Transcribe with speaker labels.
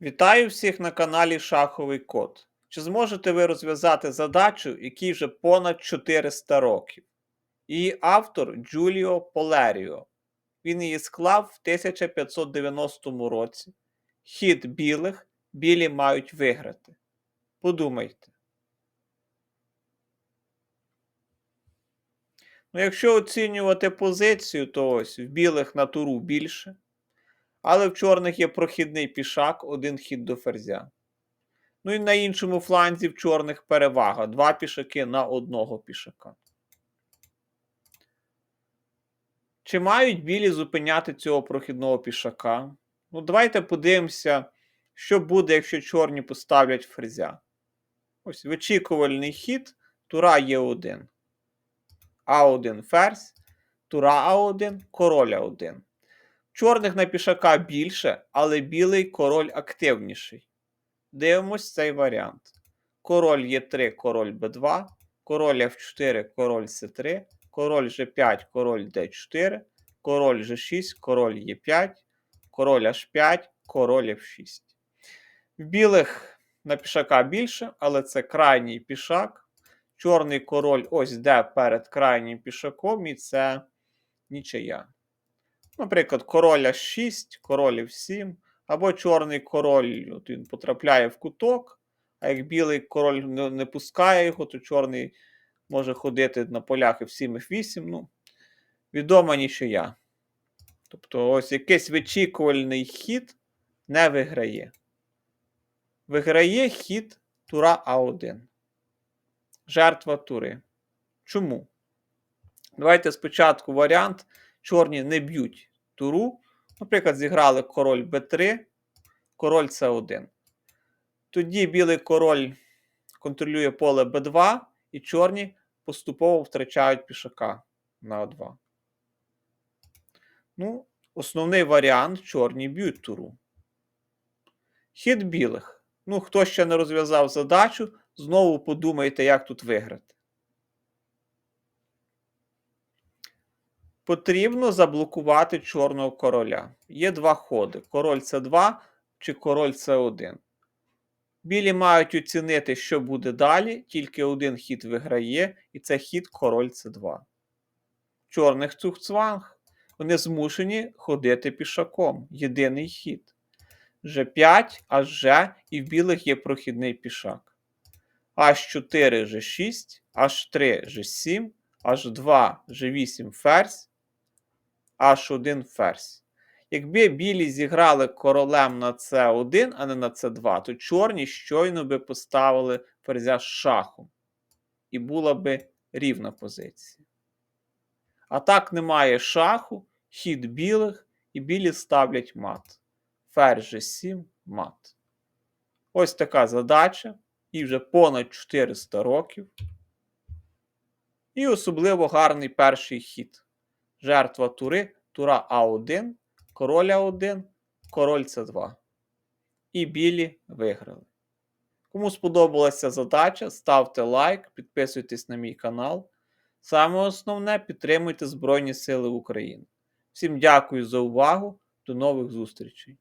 Speaker 1: Вітаю всіх на каналі Шаховий Код. Чи зможете ви розв'язати задачу, якій вже понад 400 років? Її автор Джуліо Полеріо. Він її склав в 1590 році. Хід білих білі мають виграти. Подумайте. Ну, якщо оцінювати позицію, то ось в білих на туру більше. Але в чорних є прохідний пішак, один хід до ферзя. Ну і на іншому фланзі в чорних перевага. Два пішаки на одного пішака. Чи мають білі зупиняти цього прохідного пішака? Ну, давайте подивимося, що буде, якщо чорні поставлять ферзя. Ось вичікувальний хід, тура Е1. А1 ферзь, тура А1, король А1. Чорних на пішака більше, але білий король активніший. Дивимось цей варіант. Король Е3, король Б2, король F4, король С3, король G5, король D4, король G6, король Е5, король H5, король F6. В білих на пішака більше, але це крайній пішак. Чорний король ось де перед крайнім пішаком, і це нічия. Наприклад, король H6, король F7, або чорний король от він потрапляє в куток, а як білий король не, не пускає його, то чорний може ходити на полях F7, F8. Ну, відома нічия. Тобто, ось якийсь вичікувальний хід не виграє. Виграє хід тура А1. Жертва тури. Чому? Давайте спочатку варіант. Чорні не б'ють туру. Наприклад, зіграли король Б3, король С1. Тоді білий король контролює поле Б2, і чорні поступово втрачають пішака на А2. Ну, основний варіант чорні б'ють туру. Хід білих. Ну, хто ще не розв'язав задачу, знову подумайте, як тут виграти. Потрібно заблокувати чорного короля. Є два ходи: король С2 чи король С1. Білі мають оцінити, що буде далі, тільки один хід виграє, і це хід король С2. Чорних цухцванг. Вони змушені ходити пішаком. Єдиний хід. G5, H, і в білих є прохідний пішак. H4, G6, H3, G7, H2, G8 ферзь, H1 ферзь. Якби білі зіграли королем на С1, а не на С2, то чорні щойно би поставили ферзя з шахом. І була би рівна позиція. А так немає шаху, хід білих, і білі ставлять мат. Ферзь G7 мат. Ось така задача. І вже понад 400 років. І особливо гарний перший хід. Жертва тури, тура А1, король А1, король С2. І білі виграли. Кому сподобалася задача, ставте лайк, підписуйтесь на мій канал. Саме основне підтримуйте Збройні Сили України. Всім дякую за увагу. До нових зустрічей!